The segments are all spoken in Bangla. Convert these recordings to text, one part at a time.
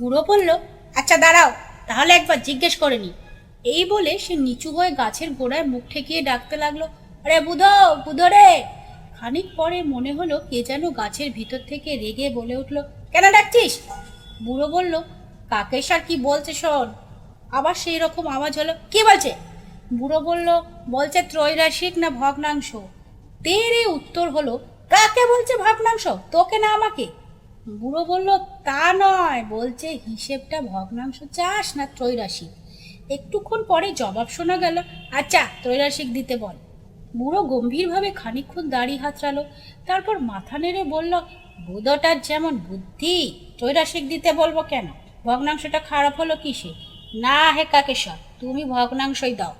বুড়ো বলল আচ্ছা দাঁড়াও, তাহলে একবার জিজ্ঞেস করে নি। এই বলে সে নিচু হয়ে গাছের গোড়ায় মুখ ঠেকিয়ে ডাকতে লাগল, আরে বুধো বুধো রে! খানিক পরে মনে হলো কে যেন গাছের ভিতর থেকে রেগে বলে উঠল, কেন ডাকছিস? বুড়ো বলল কাকেশার কি বলছে শোন। আবার সেই রকম আওয়াজ হলো, কি বলছে? বুড়ো বলল, বলছে ত্রৈরাসিক না ভগ্নাংশ? তেরে উত্তর হলো, কাকে বলছে ভগ্নাংশ? তোকে না আমাকে? বুড়ো বলল, তা নয়। বলছে, হিসেবটা ভগ্নাংশ চাস না ত্রৈরাসিক একটুক্ষণ পরে জবাব শোনা গেল আচ্ছা ত্রৈরাসিক দিতে বল। বুড়ো গম্ভীরভাবে খানিকক্ষণ দাড়ি হাতড়ালো, তারপর মাথা নেড়ে বলল বুধটার যেমন বুদ্ধি ত্রৈরাসিক দিতে বলব কেন? ভগ্নাংশটা খারাপ হলো কিসে? না হে কাকেশ্বর, তুমি ভগ্নাংশই দাও।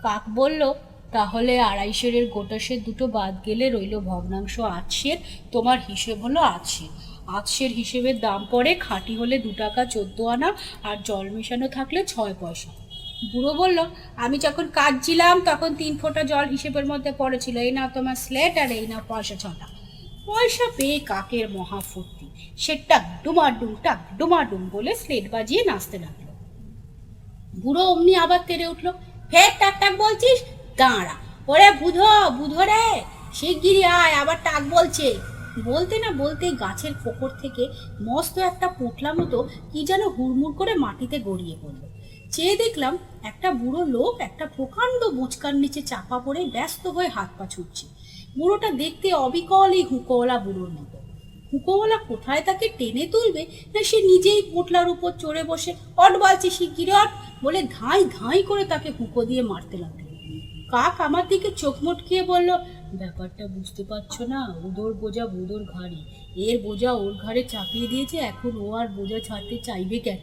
কাক বলল, তাহলে আড়াইশের গোটাশের দুটো বাদ গেলে রইল ভগ্নাংশ আটশের, তোমার হিসেব হলো আটশের। আটশের হিসেবে দাম পড়ে, খাঁটি হলে দু টাকা চোদ্দ আনা আর জল মেশানো থাকলে ছয় পয়সা। বুড়ো বলল, আমি যখন কাটছিলাম তখন তিন ফোঁটা জল হিসেবের মধ্যে পড়েছিল। এই নাও তোমার স্লেট আর এই নাও পয়সা ছটা। পয়সা পেয়ে কাকের মহা ফুর্তি। সে টাক ডুমাডুম টাক ডুমাডুম বলে স্লেট বাজিয়ে নাচতে লাগল। বুড়ো অমনি আবার তেড়ে উঠল, ফের টাক টাক বলছিস? দাঁড়া, ওরে বুধো বুধো রে, শিগগিরই আয়, আবার টাক বলছে। বলতে না বলতে গাছের ফোকর থেকে মস্ত একটা পোটলা মতো কি যেন হুড়মুড় করে মাটিতে গড়িয়ে পড়ল। চেয়ে দেখলাম একটা বুড়ো লোক একটা প্রকাণ্ড বোচকার নিচে চাপা পড়ে ব্যস্ত হয়ে হাত পা ছুটছে। বুড়োটা দেখতে অবিকলই হুকোওয়ালা বুড়োর মতো। হুঁকোওয়ালা কোথায় তাকে টেনে তুলবে? না সে নিজেই পোটলার উপর চড়ে বসে, অট বালছে শিগগিরি অট, বলে ধাঁই ধাঁই করে তাকে হুঁকো দিয়ে মারতে লাগল। কাক আমার দিকে চোখ মটকিয়ে বলল ব্যাপারটা বুঝতে পারছ না? উদোর বোঝা বুদোর ঘাড়ি। এর বোঝা ওর ঘাড়ে চাপিয়ে দিয়েছে, এখন ও আর বোঝা ছাড়তে চাইবে কেন?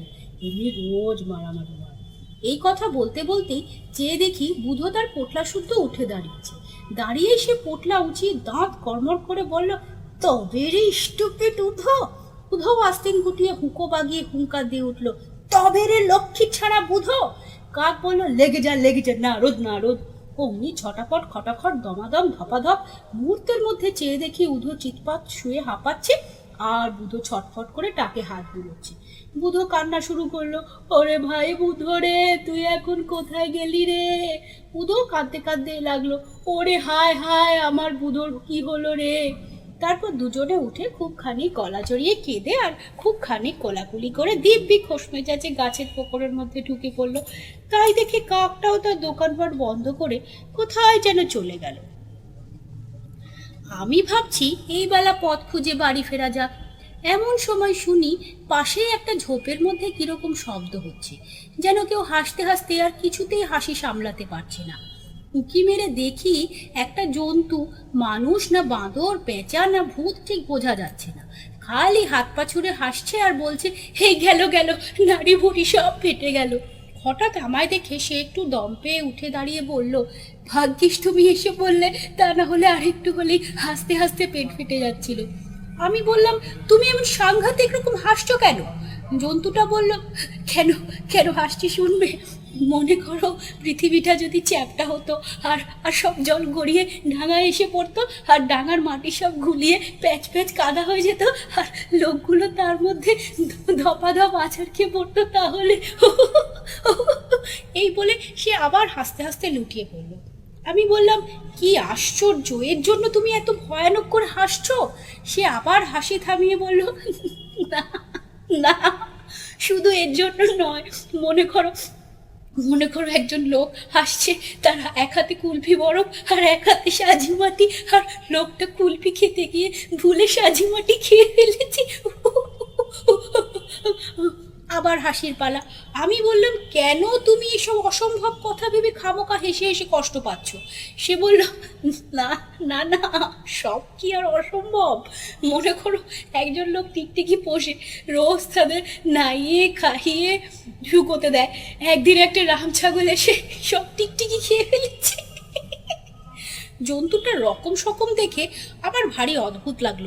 এমনি রোজ মারামারি হয় এই কথা বলতে বলতেই চেয়ে দেখি বুধো তার পোটলা শুদ্ধ উঠে দাঁড়িয়েছে। দাঁড়িয়ে সে পোটলা উঁচিয়ে দাঁত কর্মর করে বলল, তবে রে স্টুপিট উধো! উধো আস্তিন গুটিয়ে হুঁকো বাগিয়ে হুঙ্কার দিয়ে উঠল, তবে রে লক্ষ্মী ছাড়া বুধো! কাক বলল, লেগে যা লেগে যা না রোদ না রোদ অমনি ছটাপট খটাখট, দমাদম, ধপাধপ মুহূর্তের মধ্যে চেয়ে দেখি উধো চিৎপাত শুয়ে হাঁপাচ্ছে আর বুধো ছটফট করে টাকে হাত বুলোচ্ছে। বুধো কান্না শুরু করল, ওরে ভাই বুধো রে, তুই এখন কোথায় গেলি রে? বুধো কাঁদতে কাঁদতে লাগল, ওরে হায় হায়, আমার বুধোর কি হলো রে? তারপর দুজনে উঠে খুব খানি গলা জড়িয়ে কেঁদে আর খুব খানি কোলাকুলি করে দিব্যি খোশ মেজাজে গাছের পোকরের মধ্যে ঢুকে পড়ল। তাই দেখে কাকটাও তার দোকানপাট বন্ধ করে কোথায় যেন চলে গেল। আমি ভাবছি এই বেলা পথ খুঁজে বাড়ি ফেরা যাক। এমন সময় শুনি পাশেই একটা ঝোপের মধ্যে কীরকম শব্দ হচ্ছে। যেন কেউ হাসতে হাসতে আর কিছুতেই হাসি সামলাতে পারছে না। উকি মেরে দেখি একটা জন্তু মানুষ না বাঁদর, পেঁচা না ভূত ঠিক বোঝা যাচ্ছে না। খালি হাত পা ছুড়ে হাসছে আর বলছে, হে গেল গেল, নারী ভুড়ি সব ফেটে গেল। হঠাৎ আমায় দেখে সে একটু দম পেয়ে উঠে দাঁড়িয়ে বলল, ভাগ্যিস তুমি এসে বললে, তা না হলে আরেকটু হলেই হাসতে হাসতে পেট ফেটে যাচ্ছিল। আমি বললাম, তুমি এমন সাংঘাতিক রকম হাসছো কেন? জন্তুটা বলল, কেন কেন হাসছি শুনবে? মনে করো, পৃথিবীটা যদি চ্যাপটা হতো, আর আর সব জল গড়িয়ে ডাঙায় এসে পড়তো, আর ডাঙার মাটি সব ঘুলিয়ে প্যাচ প্যাচ কাদা হয়ে যেত, আর লোকগুলো তার মধ্যে ধপা ধপ আছাড় খেয়ে পড়তো তাহলে। এই বলে সে আবার হাসতে হাসতে লুটিয়ে পড়ল। আমি বললাম, কি আশ্চর্য! এর জন্য তুমি এত ভয়ানক করে হাসছো? সে আবার হাসি থামিয়ে বলল, না না, শুধু এর জন্য নয়, মনে করো মনে করো একজন লোক হাসছে তার এক হাতে কুলফি বরফ আর এক হাতে সাজি মাটি আর লোকটা কুলফি খেতে গিয়ে ভুলে সাজি মাটি খেয়ে ফেলেছি। আবার হাসির পালা। আমি বললাম, কেন তুমি এসব অসম্ভব কথা ভেবে খামোকা হেসে হেসে কষ্ট পাচ্ছ? সে বলল, না না না, সব কি আর অসম্ভব? মনে করো একজন লোক টিকটিকি পোষে রোজ তাদের নাইয়ে, খাইয়ে ঢুকোতে দেয়। একদিন একটা রাম ছাগল এসে সব টিকটিকি খেয়ে ফেলেছে। জন্তুটার রকম সকম দেখে আমার ভারী অদ্ভুত লাগল।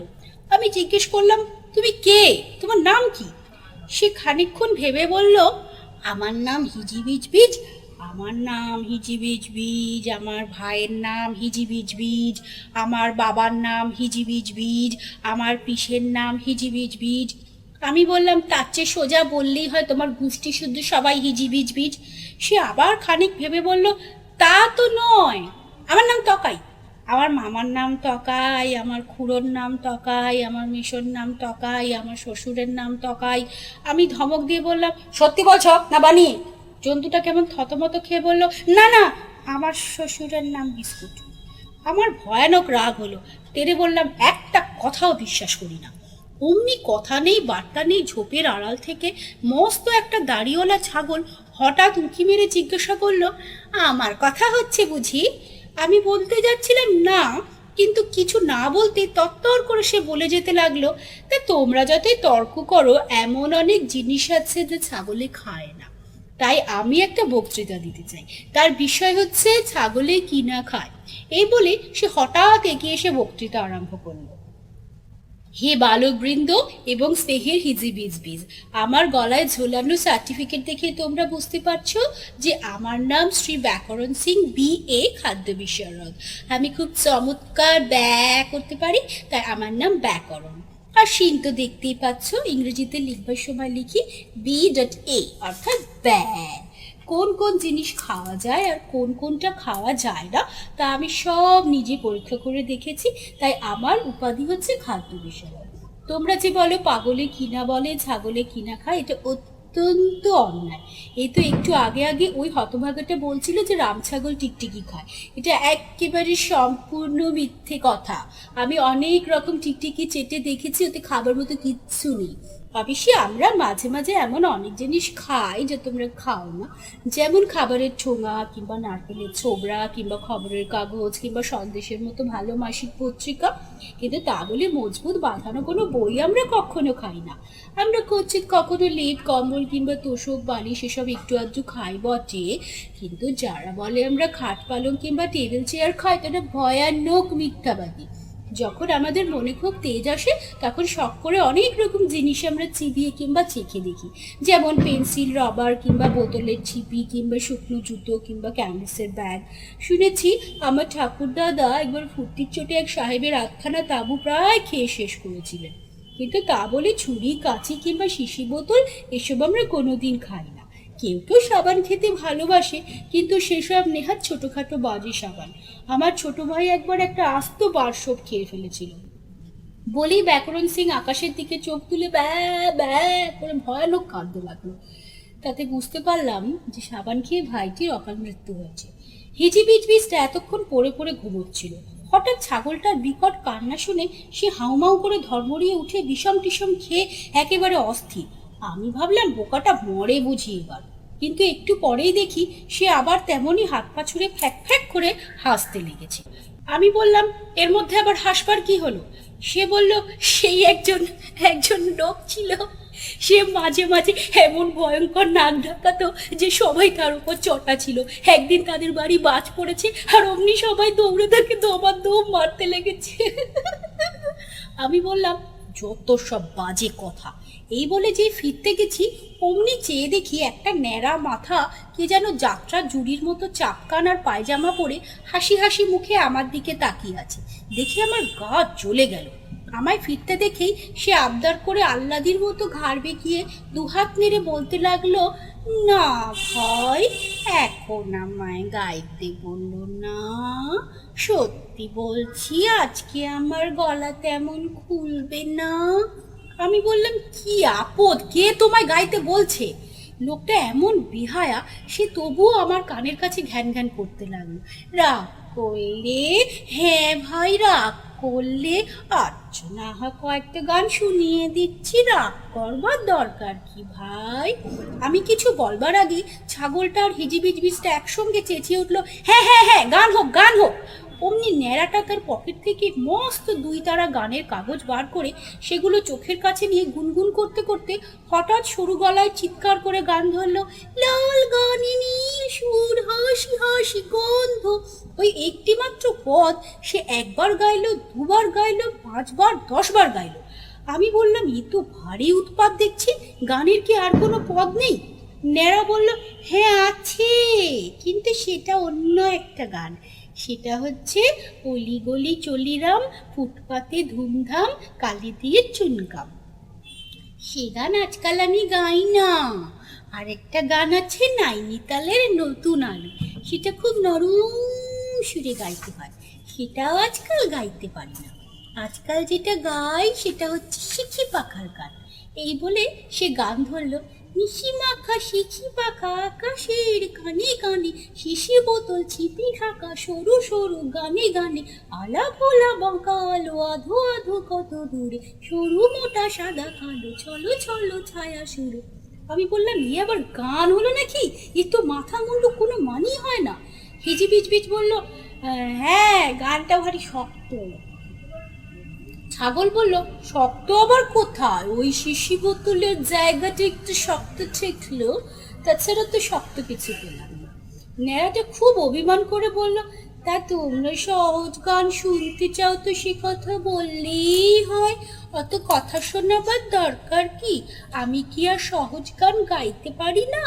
আমি জিজ্ঞেস করলাম, তুমি কে? তোমার নাম কি? সে খানিকক্ষণ ভেবে বলল, আমার নাম হিজিবিজ বীজ, আমার নাম হিজিবিজ বীজ, আমার ভাইয়ের নাম হিজিবিজ বীজ, আমার বাবার নাম হিজিবিজ বীজ, আমার পিসের নাম হিজিবিজ বীজ। আমি বললাম, তার চেয়ে সোজা বললেই হয় তোমার গোষ্ঠী শুদ্ধ সবাই হিজি বিজ বিজ। সে আবার খানিক ভেবে বলল, তা তো নয়। আমার নাম তকাই। আমার মামার নাম তকাই আমার খুড়োর নাম তকাই আমার মিশর নাম তকাই আমার শ্বশুরের নাম তকাই আমি ধমক দিয়ে বললাম, সত্যি বলছ? না বানিয়ে জন্তুটা কেমন থতমত খেয়ে বলল, না না, আমার শ্বশুরের নাম বিস্কুট। আমার ভয়ানক রাগ হলো। তেরে বললাম, একটা কথাও বিশ্বাস করি না। অমনি কথা নেই, বার্তা নেই, ঝোপের আড়াল থেকে মস্ত একটা দাড়িওয়ালা ছাগল হঠাৎ উঁকি মেরে জিজ্ঞাসা করল, আমার কথা হচ্ছে বুঝি? আমি বলতে যাচ্ছিলাম না, কিন্তু কিছু না বলতে তত্তর করে সে বলে যেতে লাগল, তা তোমরা যতই তর্ক করো, এমন অনেক জিনিস আছে যে ছাগলে খায় না। তাই আমি একটা বক্তৃতা দিতে চাই। তার বিষয় হচ্ছে, ছাগলে কি না খায়? এই বলে সে হঠাৎ এগিয়ে এসে বক্তৃতা আরম্ভ করল। হে বালকবৃন্দ এবং স্নেহের হিজি বিজ বিজ আমার গলায় ঝোলানো সার্টিফিকেট দেখে তোমরা বুঝতে পারছ যে আমার নাম শ্রী ব্যাকরণ সিং, বি এ খাদ্য বিশারদ আমি খুব চমৎকার ব্যয় করতে পারি, তাই আমার নাম ব্যাকরণ। আর সিন তো দেখতেই পাচ্ছ, ইংরেজিতে লিখবার সময় লিখি বি ডট এ, অর্থাৎ ব্যয় কোন কোন জিনিস খাওয়া যায় আর কোন কোনটা খাওয়া যায় না, তা আমি সব নিজে পরীক্ষা করে দেখেছি। তাই আমার উপাধি হচ্ছে খাদ্য বিষয় তোমরা যে বলো পাগলে কিনা বলে, ছাগলে কিনা খায়, এটা অত্যন্ত অন্যায়। এই তো একটু আগে আগে ওই হতভাগাটা বলছিল যে রাম ছাগল টিকটিকি খায়। এটা একেবারে সম্পূর্ণ মিথ্যে কথা। আমি অনেক রকম টিকটিকি চেটে দেখেছি, ওতে খাবার মতো কিচ্ছু নেই। অবশ্যই আমরা মাঝে মাঝে এমন অনেক জিনিস খাই যে তোমরা খাও না। যেমন খাবারের ঠোঙা কিংবা নারকেলের ছোবড়া কিংবা খবরের কাগজ কিংবা সন্দেশের মতো ভালো মাসিক পত্রিকা। কিন্তু তা বলে মজবুত বাঁধানো কোনো বই আমরা কখনো খাই না। আমরা কচিত কখনো লেপ, কম্বল কিংবা তোষক, বালিশ এসব একটু আধটু খাই বটে। কিন্তু যারা বলে আমরা খাট পালং কিংবা টেবিল চেয়ার খাই, তারা ভয়ানক মিথ্যাবাদী। যখন আমাদের মনে খুব তেজ আসে, তখন শখ করে অনেক রকম জিনিস আমরা চিবিয়ে কিংবা চেখে দেখি। যেমন পেন্সিল, রবার কিংবা বোতলের ছিপি কিংবা শুকনো জুতো কিংবা ক্যানভাসের ব্যাগ। শুনেছি আমার ঠাকুর দাদা একবার ফুর্তির চোটে এক সাহেবের আটখানা তাঁবু প্রায় খেয়ে শেষ করেছিলেন। কিন্তু তা বলে ছুরি, কাঁচি কিংবা শিশি বোতল এসব আমরা কোনোদিন খাই না। কেউ কেউ সাবান খেতে ভালোবাসে, কিন্তু সেসব নেহাত ছোটোখাটো বাজে সাবান। আমার ছোট ভাই একবার একটা আস্ত বারসব খেয়ে ফেলেছিল। বলেই ব্যাকরণ সিং আকাশের দিকে চোখ তুলে ব্যা ব্যা করে ভয়ানক কাঁদতে লাগল। তাতে বুঝতে পারলাম যে সাবান খেয়ে ভাইটির অকাল মৃত্যু হয়েছে। হিজি বিজবিজটা এতক্ষণ পড়ে পড়ে ঘুমোচ্ছিল। হঠাৎ ছাগলটার বিকট কান্না শুনে সে হাউমাউ করে ধর্মড়িয়ে উঠে বিষম টিসম খেয়ে একেবারে অস্থির। আমি ভাবলাম বোকাটা মরে বুঝি এবার। কিন্তু একটু পরেই দেখি সে আবার তেমনই হাত পা ছুঁড়ে ফ্যাক ফ্যাক করে হাসতে লেগেছে। আমি বললাম, এর মধ্যে আবার হাসবার কি হলো? সে বলল, সেই একজন একজন লোক ছিল। সে মাঝে মাঝে এমন ভয়ঙ্কর নাক ঢাকাতো যে সবাই তার উপর চটা ছিল। একদিন তাদের বাড়ি বাজ পড়েছে আর অমনি সবাই দৌড়ে তাকে দোমার দৌড় মারতে লেগেছে। আমি বললাম, যত সব বাজে কথা এই বলে যে ফিরতে গেছি, অমনি চেয়ে দেখি একটা ন্যাড়া মাথা কে যেন যাত্রার জুড়ির মতো চাপকান আর পায়জামা পরে হাসি হাসি মুখে আমার দিকে তাকিয়ে আছে। দেখে আমার গা চলে গেল। আমায় ফিরতে দেখেই সে আবদার করে আল্লাদির মতো ঘাড় বেঁকিয়ে দুহাত নেড়ে বলতে লাগল, না ভাই, এখন আমায় গাইতে বলল না। সত্যি বলছি, আজকে আমার গলা তেমন খুলবে না। আমি বললাম, কি আপদ? কে তোমায় গাইতে বলছে? লোকটা এমন বিহায়া, সে তবুও আমার কানের কাছে ঘ্যান ঘ্যান করতে লাগল। রাগ করলে হ্যাঁ ভাই, রাগ করলে আচ্ছা না কয়েকটা গান শুনিয়ে দিচ্ছি, রাগ করবার দরকার কি ভাই? আমি কিছু বলবার আগে ছাগলটা আর হিজিবিজবিজটা একসঙ্গে চেঁচিয়ে উঠল হ্যাঁ হ্যাঁ হ্যাঁ গান হোক গান হোক। অমনি ন্যাড়াটা তার পকেট থেকে মস্ত দুই তারা গানের কাগজ বার করে সেগুলো চোখের কাছে নিয়ে গুনগুন করতে করতে হঠাৎ সরু গলায় চিৎকার করে গান ধরলো, লাল গানিনী সুর, হাসি হাসি গন্ধ। ওই একটি মাত্র পদ সে একবার গাইলো, দুবার গাইলো, পাঁচবার, দশবার গাইলো। আমি বললাম, এ তো ভারী উৎপাত দেখছি, গানের কি আর কোনো পদ নেই? ন্যাড়া বলল হ্যাঁ আছে, কিন্তু সেটা অন্য একটা গান। সেটা হচ্ছে অলি গলি চলিরাম, ফুটপাতে ধুমধাম কালি দিয়ে চুনকাম সে গান আজকাল আমি গাই না। আরেকটা গান আছে নাইনিতালের নতুন আলু। সেটা খুব নরম সুরে গাইতে হয়। সেটাও আজকাল গাইতে পারি না। আজকাল যেটা গাই সেটা হচ্ছে শিখি পাখার গান। এই বলে সে গান ধরলো। নিশি মাখা শিখি পাখা আকাশের গানে গানে শিশি বোতল ছিপি ঢাকা সরু সরু গানে গানে আলা ভোলা বাঁকা আলো আধো আধো কত দূরে সরু মোটা সাদা কালো চলো চলো ছায়া সুরে। আমি বললাম এ আবার গান হলো নাকি? এ তো মাথা মুন্ডু কোনো মানই হয় না। হিজি বিচ বিচ বলল "আহ, হ্যাঁ গানটা ভারী শক্ত। ছাগল বলল, শক্ত আবার কোথায়? ওই শিশি বোতলের জায়গাটা একটু শক্ত ঠেকলো, তাছাড়া তো শক্ত কিছু পেলাম না। ন্যাড়াটা খুব অভিমান করে বলল, তা তোমরা সহজ গান শুনতে চাও তো সে কথা বললেই হয়। অত কথা শোনাবার দরকার কি? আমি কি আর সহজ গান গাইতে পারি না?